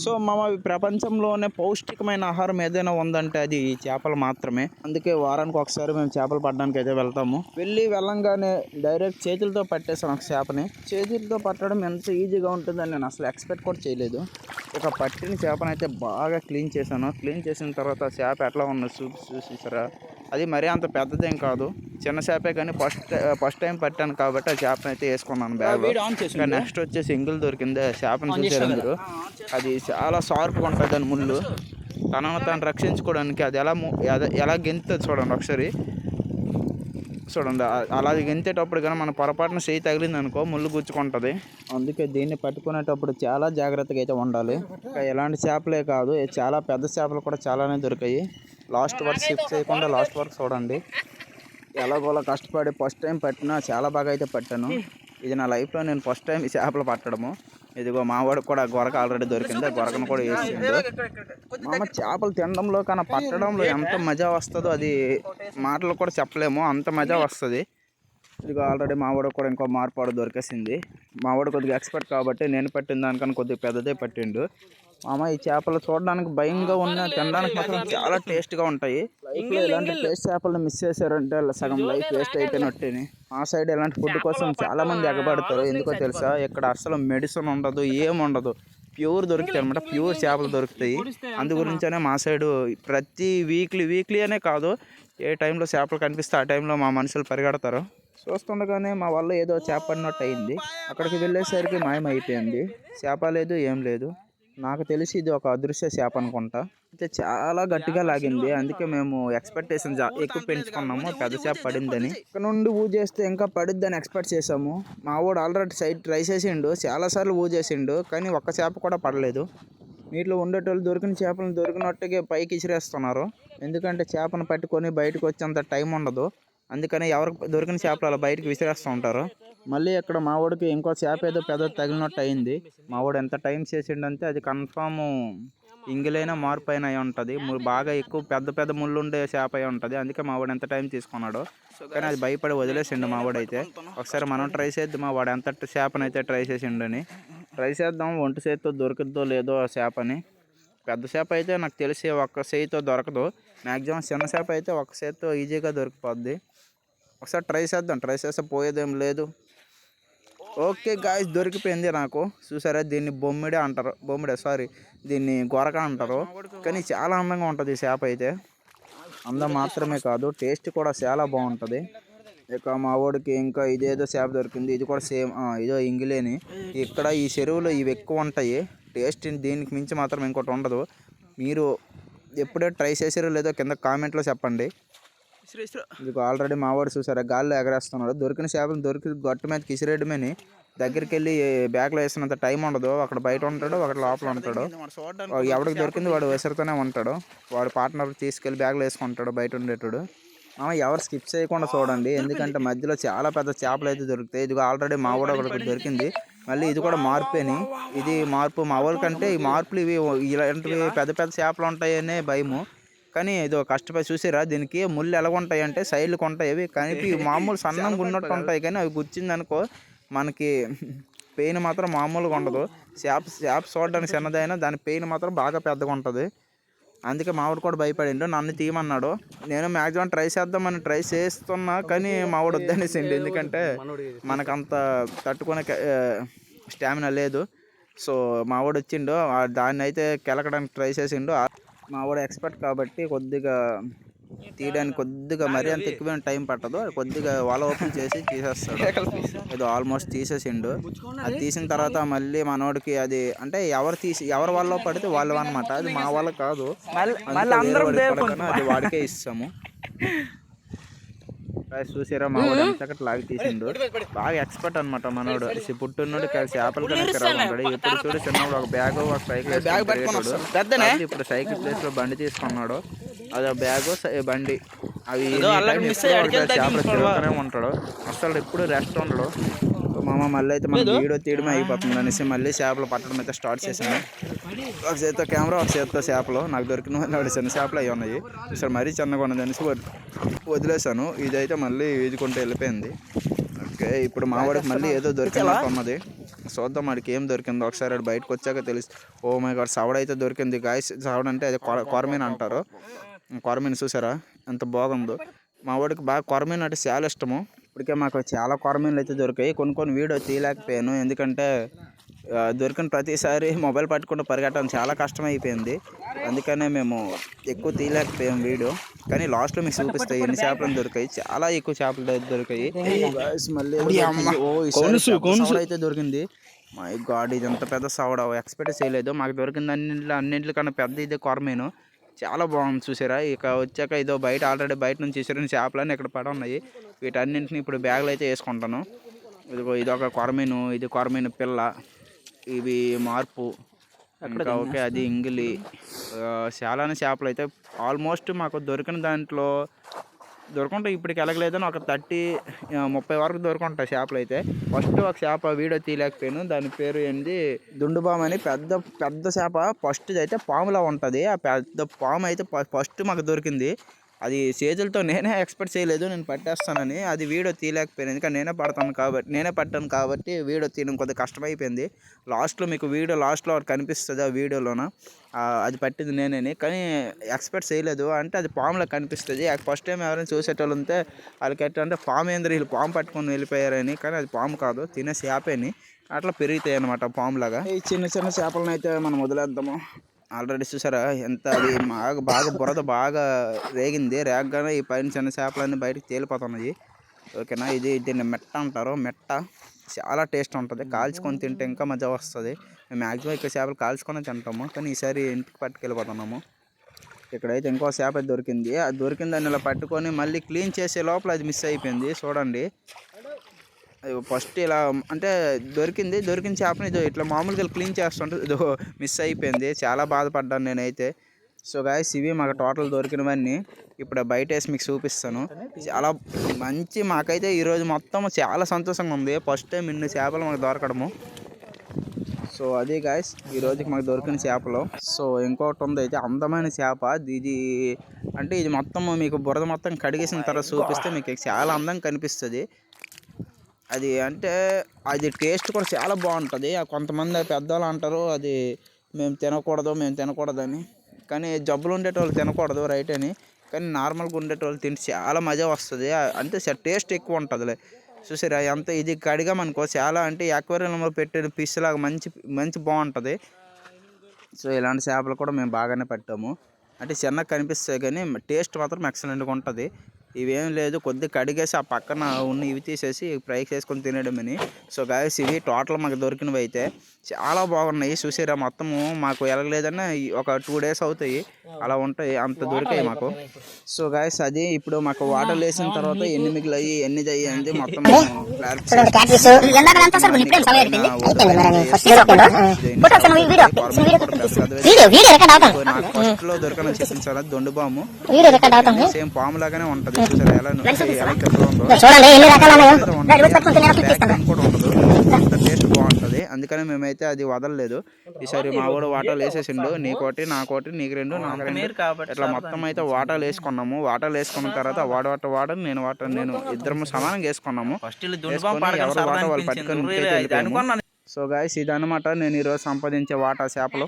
So మన ప్రపంచంలోనే పౌష్టికమైన ఆహారం ఏదైనా ఉందంటే అది ఈ చేపలు మాత్రమే. అందుకే వారానికి ఒకసారి మేము చేపలు పట్టడానికి అయితే వెళ్తాము. వెళ్ళి వెళ్ళంగానే డైరెక్ట్ చేతులతో పట్టేసాను ఒక చేపని. చేతులతో పట్టడం ఎంత ఈజీగా ఉంటుందని నేను అసలు ఎక్స్పెక్ట్ కూడా చేయలేదు. ఇక పట్టిన చేపనైతే బాగా క్లీన్ చేశాను. క్లీన్ చేసిన తర్వాత చేప ఎట్లా ఉన్నది చూసి చూసేసారా అది మరీ అంత పెద్దదేం కాదు. చిన్న చేపే కానీ ఫస్ట్ ఫస్ట్ టైం పట్టాను కాబట్టి ఆ చేపను అయితే వేసుకున్నాను బ్యాగ్. నెక్స్ట్ వచ్చేసి సింగిల్ దొరికింది. చేపను చూసారు మీరు? అది చాలా షార్ప్గా ఉంటుంది దాని ముళ్ళు. తనను తను రక్షించుకోవడానికి అది ఎలా ఎలా గెంతుంది చూడండి ఒకసారి. చూడండి అలా గెంతేటప్పుడు కానీ మన పొరపాటున చేయి తగిలింది అనుకో ముళ్ళు గుచ్చుకుంటుంది. అందుకే దీన్ని పట్టుకునేటప్పుడు చాలా జాగ్రత్తగా అయితే ఉండాలి. ఎలాంటి చేపలే కాదు చాలా పెద్ద చేపలు కూడా చాలానే దొరికాయి. లాస్ట్ వరకు షిఫ్ట్ చేయకుండా లాస్ట్ వరకు చూడండి. ఎలాగోలా కష్టపడి ఫస్ట్ టైం పట్టినా చాలా బాగా అయితే పట్టాను. ఇది నా లైఫ్లో నేను ఫస్ట్ టైం ఈ చేపలు పట్టడము. ఇదిగో మా వాడికి కూడా గొరక ఆల్రెడీ దొరికింది. ఆ గొరకను కూడా వేసిండు. మా అమ్మ చేపలు తినడంలో కానీ పట్టడంలో ఎంత మజా వస్తుందో అది మాటలు కూడా చెప్పలేము. అంత మజా వస్తుంది. ఇదిగో ఆల్రెడీ మా వాడు కూడా ఇంకో మార్పాడు దొరికేసింది. మా వాడు కొద్దిగా ఎక్స్పర్ట్ కాబట్టి నేను పట్టిన దానికన్నా కొద్దిగా పెద్దదే పట్టిండు. మామ ఈ చేపలు చూడడానికి భయంగా ఉన్న తినడానికి మాత్రం చాలా టేస్ట్గా ఉంటాయి. లైఫ్లో ఇలాంటి టేస్ట్ చేపలను మిస్ చేశారంటే సగం లైఫ్ వేస్ట్ అయిపోయినట్టేని. మా సైడ్ ఇలాంటి ఫుడ్ కోసం చాలా మంది ఎగబడతారు. ఎందుకో తెలుసా? ఇక్కడ అసలు మెడిసిన్ ఉండదు ఏం ఉండదు. ప్యూర్ దొరుకుతాయి అనమాట ప్యూర్ చేపలు దొరుకుతాయి. అందు గురించనే మా సైడు ప్రతి వీక్లీ వీక్లీ అనే కాదు ఏ టైంలో చేపలు కనిపిస్తే ఆ టైంలో మా మనుషులు పరిగెడతారు. చూస్తుండగానే మా వల్ల ఏదో చేప పడినట్టు అయింది. అక్కడికి వెళ్ళేసరికి మాయమైపోయింది. చేప లేదు ఏం లేదు. నాకు తెలిసి ఇది ఒక అదృశ్య చేప అనుకుంటా. అయితే చాలా గట్టిగా లాగింది. అందుకే మేము ఎక్స్పెక్టేషన్ ఎక్కువ పెంచుకున్నాము. పెద్ద చేప పడిందని. ఇక్కడ నుండి ఊ చేస్తే ఇంకా పడిద్దని ఎక్స్పెక్ట్ చేసాము మా వాడు ఆల్రెడీ సైడ్ ట్రై చేసిండు. చాలాసార్లు ఊ చేసిండు. కానీ ఒక్క చేప కూడా పడలేదు. నీటిలో ఉండేటోళ్ళు దొరికిన చేపలను దొరికినట్టుగా పైకి ఇసిరేస్తున్నారు. ఎందుకంటే చేపను పట్టుకొని బయటకు వచ్చేంత టైం ఉండదు. అందుకని ఎవరికి దొరికిన చేపలు అలా బయటకు విసిరేస్తూ ఉంటారు. మళ్ళీ ఇక్కడ మా వాడికి ఇంకో చేప ఏదో పెద్ద తగిలినట్టు అయింది మా వాడు ఎంత టైం చేసిండంటే అది కన్ఫామ్ ఇంగిలైన మార్పు అయిన అయి ఉంటుంది. బాగా ఎక్కువ పెద్ద పెద్ద ముళ్ళు ఉండే చేప అయి ఉంటుంది. అందుకే మా వాడు ఎంత టైం తీసుకున్నాడో. కానీ అది భయపడి వదిలేసిండు మా వాడైతే ఒకసారి మనం ట్రై చేద్దాం. మా వాడు ఎంత చేపనైతే ట్రై చేసిండని. ట్రై చేద్దాం. ఒంటి చేతితో దొరికిద్దో లేదో ఆ చేపని. పెద్ద చేప అయితే నాకు తెలిసి ఒక్క చేయితో దొరకదు. మ్యాక్సిమం చిన్న చేప అయితే ఒక చేతితో ఈజీగా దొరికిపోద్ది. ఒకసారి ట్రై చేద్దాం. ట్రై చేస్తే పోయేదేం లేదు. ఓకే గాయస్ దొరికిపోయింది నాకు. చూసారా? దీన్ని బొమ్మిడే అంటారు. బొమ్మిడే సారీ. దీన్ని గొరక అంటారు. కానీ చాలా అందంగా ఉంటుంది చేప అయితే. అందం మాత్రమే కాదు టేస్ట్ కూడా చాలా బాగుంటుంది. ఇక మా వాడికి ఇంకా ఇదేదో చేప దొరికింది. ఇది కూడా సేమ్ ఇదో ఇంగిలేని. ఇక్కడ ఈ చెరువులో ఇవి ఎక్కువ ఉంటాయి. టేస్ట్ దీనికి మించి మాత్రం ఇంకోటి ఉండదు. మీరు ఎప్పుడే ట్రై చేసారో లేదో కింద కామెంట్లో చెప్పండి. ఇది ఆల్రెడీ మావాడు చూసారా గాల్లో ఎగరేస్తున్నాడు. దొరికిన చేపలు దొరికి గట్టు మీద కిసిరేయడమేని. దగ్గరికి వెళ్ళి బ్యాగ్లో వేసినంత టైం ఉండదు. అక్కడ బయట ఉంటాడు అక్కడ లోపల ఉంటాడు. ఎవడికి దొరికింది వాడు విసరుతూనే ఉంటాడు. వాడు పార్ట్నర్ తీసుకెళ్ళి బ్యాగ్లో వేసుకుంటాడు బయట ఉండేటాడు. ఎవరు స్కిప్ చేయకుండా చూడండి. ఎందుకంటే మధ్యలో చాలా పెద్ద చేపలు అయితే దొరుకుతాయి. ఇది ఆల్రెడీ మా కూడా ఒకటి దొరికింది. మళ్ళీ ఇది కూడా మార్పేని ఇది మార్పు మా వాళ్ళకంటే ఈ మార్పులు ఇవి ఇలాంటివి పెద్ద పెద్ద చేపలు ఉంటాయనే భయము. కానీ ఇది కష్టపడి చూసారా దీనికి ముళ్ళు ఎలా ఉంటాయి అంటే సైడ్లకు ఉంటాయి అవి కానీ మామూలు సన్నంగా ఉన్నట్టు ఉంటాయి కానీ అవి గుచ్చింది అనుకో మనకి పెయిన్ మాత్రం మామూలుగా ఉండదు. చేప చేప చూడడానికి చిన్నదైనా దాని పెయిన్ మాత్రం బాగా పెద్దగా ఉంటుంది. అందుకే మావాడు కూడా భయపడిండు నన్ను తీయమన్నాడు. నేను మ్యాక్సిమం ట్రై చేద్దామని ట్రై చేస్తున్నా కానీ మావాడు వద్దనేసిండు. ఎందుకంటే మనకంత తట్టుకునే స్టామినా లేదు. సో మావాడు వచ్చిండు దాన్ని అయితే కెలకడానికి ట్రై చేసిండు. మావాడు ఎక్స్పర్ట్ కాబట్టి కొద్దిగా తీయడానికి కొద్దిగా మరీ అంత ఎక్కువ టైం పట్టదు. కొద్దిగా వాళ్ళ ఓపెన్ చేసి తీసేస్తాడు. ఏదో ఆల్మోస్ట్ తీసేసిండు. అది తీసిన తర్వాత మళ్ళీ మనోడికి అది అంటే ఎవరు తీసి ఎవరి వాళ్ళలో పడితే వాళ్ళు అనమాట అది మా వాళ్ళ కాదు. అది వాడికే ఇస్తాము. చూసారా మా వాడు ఎంతకటి లాగి తీసిండు. బాగా ఎక్స్పర్ట్ అనమాట మనోడు పుట్టున్నోడు కలిసి ఆపిల్ కన్నా ఉంటాడు ఎప్పుడు చూడు చిన్నప్పుడు ఒక బ్యాగ్ ఒక సైకిల్ ఇప్పుడు సైకిల్ ప్లేస్లో బండి తీసుకున్నాడు. అది ఆ బ్యాగ్ బండి. అవి చేపలు తిరుగుతూనే ఉంటాడు. అసలు ఎప్పుడు రెస్ట్ ఉండడు. మామ మళ్ళీ అయితే మన వీడియో తీయడమే అయిపోతుంది అనేసి మళ్ళీ చేపలు పట్టడం అయితే స్టార్ట్ చేశాను. ఒక చేతితో కెమెరా ఒక చేతితో చేపలు. నాకు దొరికిన నాడు చిన్న చేపలు అవి ఉన్నాయి. ఈసారి మరీ చిన్నగా ఉన్నది అనేసి వద్- వదిలేశాను. ఇదైతే మళ్ళీ ఈదుకుంటూ వెళ్ళిపోయింది. ఓకే ఇప్పుడు మా వాడికి మళ్ళీ ఏదో దొరికినట్టు ఉన్నది చూద్దాం వాడికి ఏం దొరికిందో. ఒకసారి వాడు బయటకు వచ్చాక తెలుసు ఓ మై గాడ్ సవడ అయితే దొరికింది. గాయస్ సవడ అంటే అది కొర- కొరమీన్ అంటారు. కొరమీన్ చూసారా? ఎంత బాగుందో. మా వాడికి బాగా కొరమీన్ అంటే చాలా ఇష్టము. ఇప్పటికే మాకు చాలా కొరమీన్లు అయితే దొరికాయి. కొన్ని కొన్ని వీడియో తీయలేకపోయాను. ఎందుకంటే దొరికిన ప్రతిసారి మొబైల్ పట్టుకుంటూ పరిగెట్టడం చాలా కష్టం అయిపోయింది అందుకనే మేము ఎక్కువ తీయలేకపోయాం వీడియో. కానీ లాస్ట్లో మీకు చూపిస్తాయి ఎన్ని చేపలు దొరికాయి. చాలా ఎక్కువ చేపలు అయితే దొరికాయి. మళ్ళీ అయితే దొరికింది. మై గాడ్ ఇది ఎంత పెద్ద సవడ ఎక్స్పెక్ట్ చేయలేదు. మాకు దొరికింది అన్నింటిలో అన్నింటికన్నా పెద్ద ఇదే కొరమేను. చాలా బాగుంది చూసారా? ఇక వచ్చాక ఇదో బయట ఆల్రెడీ బయట నుంచి విసిరిన చేపలని ఇక్కడ పడి ఉన్నాయి. వీటన్నింటిని ఇప్పుడు బ్యాగులు అయితే వేసుకుంటాను. ఇదిగో ఇదొక కొరమీను ఇది కొరమీను పిల్ల ఇవి మార్పు ఇంకా ఓకే అది ఇంగిలి. చాలానే చేపలు అయితే ఆల్మోస్ట్ మాకు దొరికిన దాంట్లో దొరుకుంటాయి ఇప్పటికి వెళ్ళగలేదని ఒక థర్టీ ముప్పై వరకు దొరుకుంటాయి చేపలు అయితే. ఫస్ట్ ఒక చేప వీడియో తీయలేకపోయాను. దాని పేరు ఏంటి దుండుబామ్ అని పెద్ద పెద్ద చేప ఫస్ట్ అయితే పాములా ఉంటుంది. ఆ పెద్ద పాము అయితే ఫస్ట్ మాకు దొరికింది. అది చేతులతో నేనే ఎక్స్పెక్ట్ చేయలేదు నేను పట్టేస్తానని. అది వీడియో తీయలేకపోయాను. ఎందుకంటే నేనే పడతాను కాబట్టి నేనే పట్టాను కాబట్టి వీడియో తీయడం కొద్దిగా కష్టమైపోయింది. లాస్ట్లో మీకు వీడియో లాస్ట్లో కనిపిస్తుంది ఆ వీడియోలోన. అది పట్టింది నేనేని. కానీ ఎక్స్పెక్ట్ చేయలేదు. అంటే అది పాములా కనిపిస్తుంది. ఫస్ట్ టైం ఎవరైనా చూసేటోళ్ళు ఉంటే వాళ్ళకి ఎట్లా అంటే పాము ఏంద్ర? వీళ్ళు పాము పట్టుకొని వెళ్ళిపోయారని. కానీ అది పాము కాదు. తినే చేపని. అట్లా పెరుగుతాయి అనమాట పాములాగా ఈ చిన్న చిన్న చేపలను అయితే మనం వదిలేద్దాము. ఆల్రెడీ చూసారా? ఎంత అది బాగా బాగా బురద బాగా రేగింది. రేగగానే ఈ పైన చిన్న చేపలన్నీ బయటకు తేలిపోతున్నాయి. ఓకేనా? ఇది దీన్ని మెట్ట అంటారు. మెట్ట చాలా టేస్ట్ ఉంటుంది. కాల్చుకొని తింటే ఇంకా మజా వస్తుంది. మేము మ్యాక్సిమం ఇక్కడ చేపలు కాల్చుకొని తింటాము. కానీ ఈసారి ఇంటికి పట్టుకెళ్ళిపోతున్నాము. ఇక్కడైతే ఇంకో చేప అయితే దొరికింది. అది దొరికిందని దాన్ని ఇలా పట్టుకొని మళ్ళీ క్లీన్ చేసే లోపల అది మిస్ అయిపోయింది. చూడండి. ఫస్ట్ ఇలా అంటే దొరికింది దొరికిన చేపని ఇదో ఇట్లా మామూలుగా క్లీన్ చేస్తుంటే ఇదో మిస్ అయిపోయింది. చాలా బాధపడ్డాను నేనైతే. సో గాయస్ ఇవి మాకు టోటల్ దొరికినవన్నీ. ఇప్పుడు బయట వేసి మీకు చూపిస్తాను. చాలా మంచి మాకైతే ఈరోజు మొత్తం చాలా సంతోషంగా ఉంది. ఫస్ట్ టైం ఇన్ని చేపలు మాకు దొరకడము. సో అది గాయస్ ఈ రోజుకి మాకు దొరికిన చేపలు. సో ఇంకొకటి ఉంది అయితే అందమైన చేప. ఇది అంటే ఇది మొత్తం మీకు బురద మొత్తం కడిగేసిన తర్వాత చూపిస్తే మీకు చాలా అందంగా కనిపిస్తుంది. అది అంటే అది టేస్ట్ కూడా చాలా బాగుంటుంది. కొంతమంది పెద్దవాళ్ళు అంటారు అది మేము తినకూడదు మేము తినకూడదని. కానీ జబ్బులు ఉండేటోళ్ళు తినకూడదు రైట్ అని. కానీ నార్మల్గా ఉండేటోళ్ళు తింటే చాలా మజా వస్తుంది. అంటే టేస్ట్ ఎక్కువ ఉంటుందిలే. చూసారా ఎంత ఇది కడిగామనుకో చాలా అంటే అక్వేరియంలో పెట్టిన ఫిష్ లాగా మంచి మంచి బాగుంటుంది. సో ఇలాంటి చేపలు కూడా మేము బాగానే పెట్టాము. అంటే చిన్నగా కనిపిస్తాయి కానీ టేస్ట్ మాత్రం ఎక్సలెంట్గా ఉంటుంది. ఇవేం లేదు కొద్దిగా కడిగేసి ఆ పక్కన ఉన్న ఇవి తీసేసి ఫ్రై చేసుకొని తినేయడమని. సో గాయస్ ఇవి టోటల్ మాకు దొరికినవి అయితే చాలా బాగున్నాయి. చూసారా మొత్తము. మాకు ఎలగలేదన్నా ఒక టూ డేస్ అవుతాయి. అలా ఉంటాయి. అంత దొరికాయి మాకు. సో గాయస్ అది ఇప్పుడు మాకు వాటర్ వేసిన తర్వాత ఎన్ని మిగిలాయి ఎన్ని అయ్యింది మొత్తం ఫస్ట్లో దొరకని చెప్పింది సార్ రికార్డ్ అవుతాం. సేమ్ పాము లాగానే ఉంటది. చూసారా ఎలా ను- ఎలా కూడా ఉండదు. టేస్ట్ బాగుంటది. అందుకని మేమైతే అది వదలలేదు. ఈసారి మా వాడు వాటాలు వేసేసిండు. నీకోటి నాకోటి నీకు రెండు నాకు రెండు. ఇట్లా మొత్తం అయితే వాటాలు వేసుకున్నాము. వాటాలు వేసుకున్న తర్వాత వాడు వాట వాడు నేను వాట నేను ఇద్దరము సమానంగా వేసుకున్నాము. వేసుకొని ఎవరు వాట వాళ్ళు పట్టుకొని. సో గాయస్ ఇదన్నమాట నేను ఈరోజు సంపాదించే వాటా చేపలు.